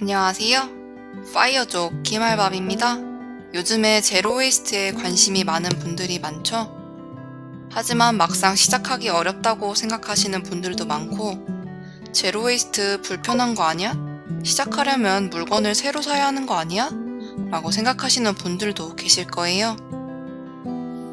안녕하세요. 파이어족 김알밥입니다. 요즘에 제로웨이스트에 관심이 많은 분들이 많죠? 하지만 막상 시작하기 어렵다고 생각하시는 분들도 많고, 제로웨이스트 불편한 거 아니야? 시작하려면 물건을 새로 사야 하는 거 아니야? 라고 생각하시는 분들도 계실 거예요.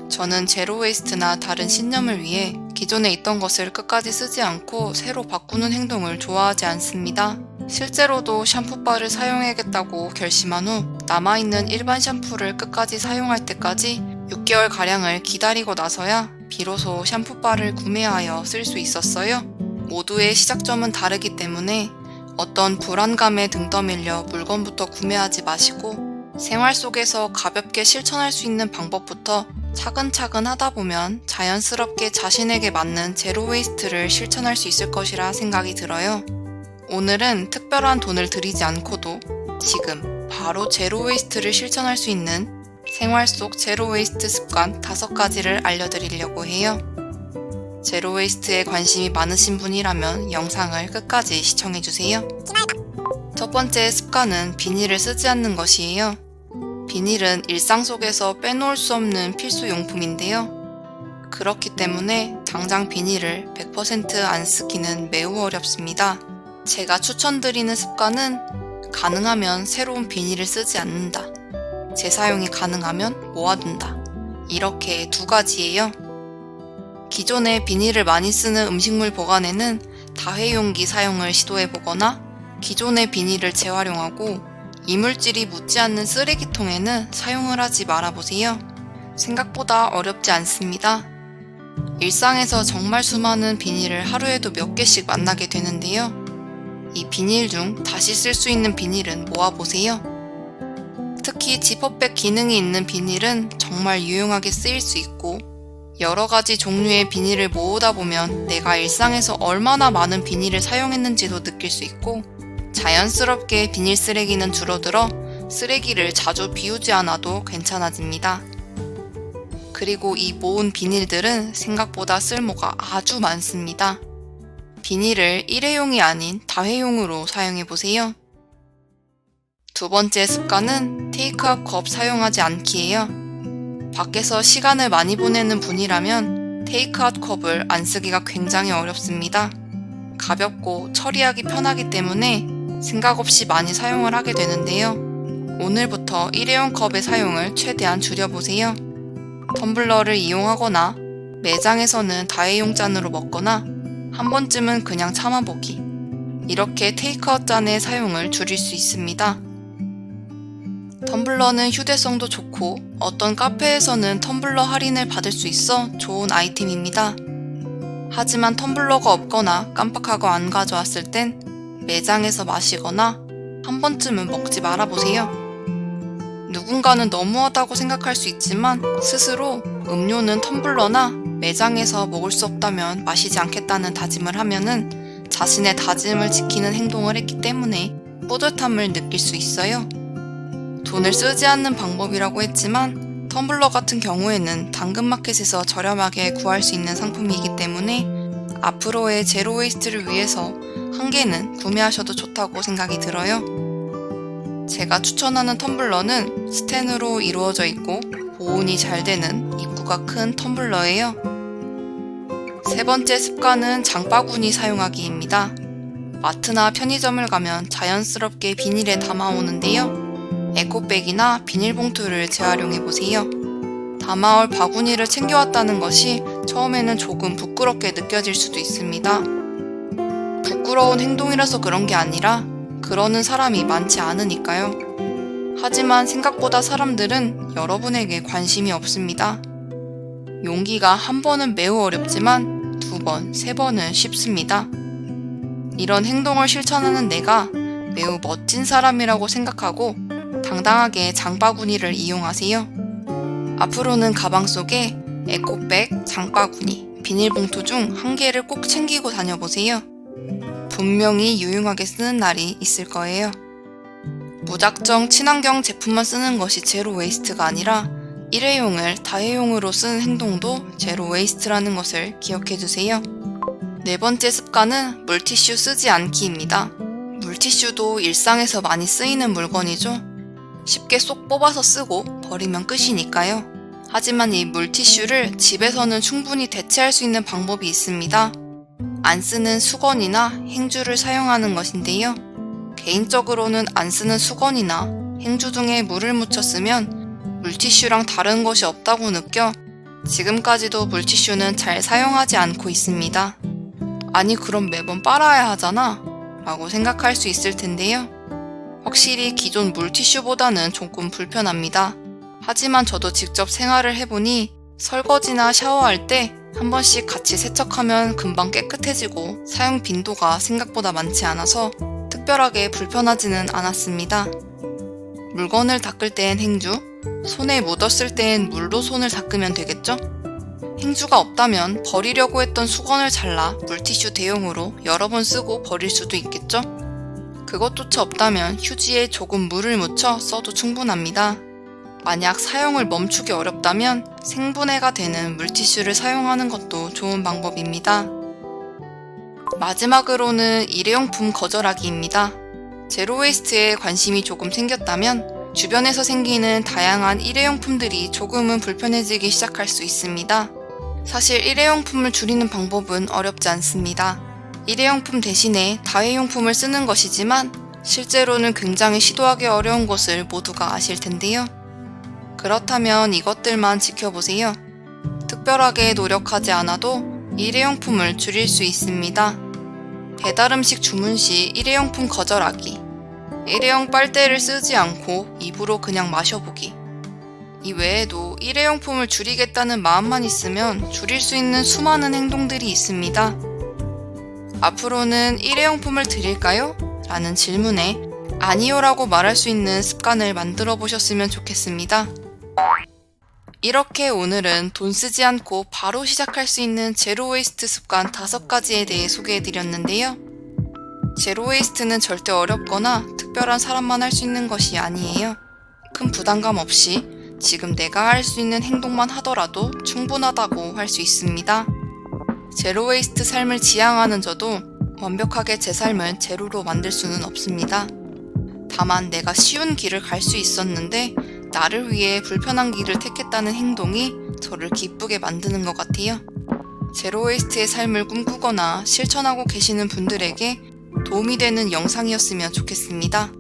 저는 제로웨이스트나 다른 신념을 위해 기존에 있던 것을 끝까지 쓰지 않고 새로 바꾸는 행동을 좋아하지 않습니다. 실제로도 샴푸바를 사용해야겠다고 결심한 후 남아있는 일반 샴푸를 끝까지 사용할 때까지 6개월가량을 기다리고 나서야 비로소 샴푸바를 구매하여 쓸 수 있었어요. 모두의 시작점은 다르기 때문에 어떤 불안감에 등 떠밀려 물건부터 구매하지 마시고 생활 속에서 가볍게 실천할 수 있는 방법부터 차근차근 하다 보면 자연스럽게 자신에게 맞는 제로 웨이스트를 실천할 수 있을 것이라 생각이 들어요. 오늘은 특별한 돈을 들이지 않고도 지금 바로 제로 웨이스트를 실천할 수 있는 생활 속 제로 웨이스트 습관 5가지를 알려드리려고 해요. 제로 웨이스트에 관심이 많으신 분이라면 영상을 끝까지 시청해주세요. 첫 번째 습관은 비닐을 쓰지 않는 것이에요. 비닐은 일상 속에서 빼놓을 수 없는 필수 용품인데요. 그렇기 때문에 당장 비닐을 100%안 쓰기는 매우 어렵습니다. 제가 추천드리는 습관은 가능하면 새로운 비닐을 쓰지 않는다. 재사용이 가능하면 모아둔다. 이렇게 두 가지예요. 기존에 비닐을 많이 쓰는 음식물 보관에는 다회용기 사용을 시도해 보거나 기존의 비닐을 재활용하고 이물질이 묻지 않는 쓰레기통에는 사용을 하지 말아보세요. 생각보다 어렵지 않습니다. 일상에서 정말 수많은 비닐을 하루에도 몇 개씩 만나게 되는데요. 이 비닐 중 다시 쓸 수 있는 비닐은 모아보세요. 특히 지퍼백 기능이 있는 비닐은 정말 유용하게 쓰일 수 있고, 여러 가지 종류의 비닐을 모으다 보면 내가 일상에서 얼마나 많은 비닐을 사용했는지도 느낄 수 있고, 자연스럽게 비닐 쓰레기는 줄어들어 쓰레기를 자주 비우지 않아도 괜찮아집니다. 그리고 이 모은 비닐들은 생각보다 쓸모가 아주 많습니다. 비닐을 일회용이 아닌 다회용으로 사용해 보세요. 두 번째 습관은 테이크아웃 컵 사용하지 않기예요. 밖에서 시간을 많이 보내는 분이라면 테이크아웃 컵을 안 쓰기가 굉장히 어렵습니다. 가볍고 처리하기 편하기 때문에 생각 없이 많이 사용을 하게 되는데요. 오늘부터 일회용 컵의 사용을 최대한 줄여보세요. 텀블러를 이용하거나 매장에서는 다회용 잔으로 먹거나 한 번쯤은 그냥 참아보기. 이렇게 테이크아웃 잔의 사용을 줄일 수 있습니다. 텀블러는 휴대성도 좋고 어떤 카페에서는 텀블러 할인을 받을 수 있어 좋은 아이템입니다. 하지만 텀블러가 없거나 깜빡하고 안 가져왔을 땐 매장에서 마시거나 한 번쯤은 먹지 말아보세요. 누군가는 너무하다고 생각할 수 있지만 스스로 음료는 텀블러나 매장에서 먹을 수 없다면 마시지 않겠다는 다짐을 하면은 자신의 다짐을 지키는 행동을 했기 때문에 뿌듯함을 느낄 수 있어요. 돈을 쓰지 않는 방법이라고 했지만 텀블러 같은 경우에는 당근마켓에서 저렴하게 구할 수 있는 상품이기 때문에 앞으로의 제로 웨이스트를 위해서 한 개는 구매하셔도 좋다고 생각이 들어요. 제가 추천하는 텀블러는 스텐으로 이루어져 있고 보온이 잘 되는 입구가 큰 텀블러예요. 세 번째 습관은 장바구니 사용하기입니다. 마트나 편의점을 가면 자연스럽게 비닐에 담아오는데요. 에코백이나 비닐봉투를 재활용해 보세요. 담아올 바구니를 챙겨왔다는 것이 처음에는 조금 부끄럽게 느껴질 수도 있습니다. 부끄러운 행동이라서 그런 게 아니라 그러는 사람이 많지 않으니까요. 하지만 생각보다 사람들은 여러분에게 관심이 없습니다. 용기가 한 번은 매우 어렵지만 두 번, 세 번은 쉽습니다. 이런 행동을 실천하는 내가 매우 멋진 사람이라고 생각하고 당당하게 장바구니를 이용하세요. 앞으로는 가방 속에 에코백, 장바구니, 비닐봉투 중 한 개를 꼭 챙기고 다녀보세요. 분명히 유용하게 쓰는 날이 있을 거예요. 무작정 친환경 제품만 쓰는 것이 제로 웨이스트가 아니라 일회용을 다회용으로 쓰는 행동도 제로 웨이스트라는 것을 기억해 주세요. 네 번째 습관은 물티슈 쓰지 않기입니다. 물티슈도 일상에서 많이 쓰이는 물건이죠. 쉽게 쏙 뽑아서 쓰고 버리면 끝이니까요. 하지만 이 물티슈를 집에서는 충분히 대체할 수 있는 방법이 있습니다. 안 쓰는 수건이나 행주를 사용하는 것인데요. 개인적으로는 안 쓰는 수건이나 행주 등에 물을 묻혀 쓰면 물티슈랑 다른 것이 없다고 느껴 지금까지도 물티슈는 잘 사용하지 않고 있습니다. 아니, 그럼 매번 빨아야 하잖아? 라고 생각할 수 있을 텐데요. 확실히 기존 물티슈보다는 조금 불편합니다. 하지만 저도 직접 생활을 해보니 설거지나 샤워할 때 한 번씩 같이 세척하면 금방 깨끗해지고 사용 빈도가 생각보다 많지 않아서 특별하게 불편하지는 않았습니다. 물건을 닦을 땐 행주, 손에 묻었을 땐 물로 손을 닦으면 되겠죠? 행주가 없다면 버리려고 했던 수건을 잘라 물티슈 대용으로 여러 번 쓰고 버릴 수도 있겠죠? 그것조차 없다면 휴지에 조금 물을 묻혀 써도 충분합니다. 만약 사용을 멈추기 어렵다면 생분해가 되는 물티슈를 사용하는 것도 좋은 방법입니다. 마지막으로는 일회용품 거절하기입니다. 제로웨이스트에 관심이 조금 생겼다면 주변에서 생기는 다양한 일회용품들이 조금은 불편해지기 시작할 수 있습니다. 사실 일회용품을 줄이는 방법은 어렵지 않습니다. 일회용품 대신에 다회용품을 쓰는 것이지만 실제로는 굉장히 시도하기 어려운 것을 모두가 아실 텐데요. 그렇다면 이것들만 지켜보세요. 특별하게 노력하지 않아도 일회용품을 줄일 수 있습니다. 배달 음식 주문 시 일회용품 거절하기. 일회용 빨대를 쓰지 않고 입으로 그냥 마셔보기. 이 외에도 일회용품을 줄이겠다는 마음만 있으면 줄일 수 있는 수많은 행동들이 있습니다. 앞으로는 일회용품을 드릴까요? 라는 질문에 아니요라고 말할 수 있는 습관을 만들어 보셨으면 좋겠습니다. 이렇게 오늘은 돈 쓰지 않고 바로 시작할 수 있는 제로 웨이스트 습관 5가지에 대해 소개해 드렸는데요. 제로 웨이스트는 절대 어렵거나 특별한 사람만 할 수 있는 것이 아니에요. 큰 부담감 없이 지금 내가 할 수 있는 행동만 하더라도 충분하다고 할 수 있습니다. 제로 웨이스트 삶을 지향하는 저도 완벽하게 제 삶을 제로로 만들 수는 없습니다. 다만 내가 쉬운 길을 갈 수 있었는데 나를 위해 불편한 길을 택했다는 행동이 저를 기쁘게 만드는 것 같아요. 제로 웨이스트의 삶을 꿈꾸거나 실천하고 계시는 분들에게 도움이 되는 영상이었으면 좋겠습니다.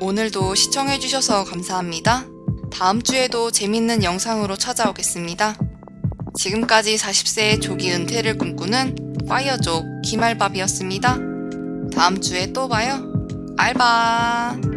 오늘도 시청해주셔서 감사합니다. 다음 주에도 재밌는 영상으로 찾아오겠습니다. 지금까지 40세의 조기 은퇴를 꿈꾸는 파이어족 김알밥이었습니다. 다음 주에 또 봐요. 알바!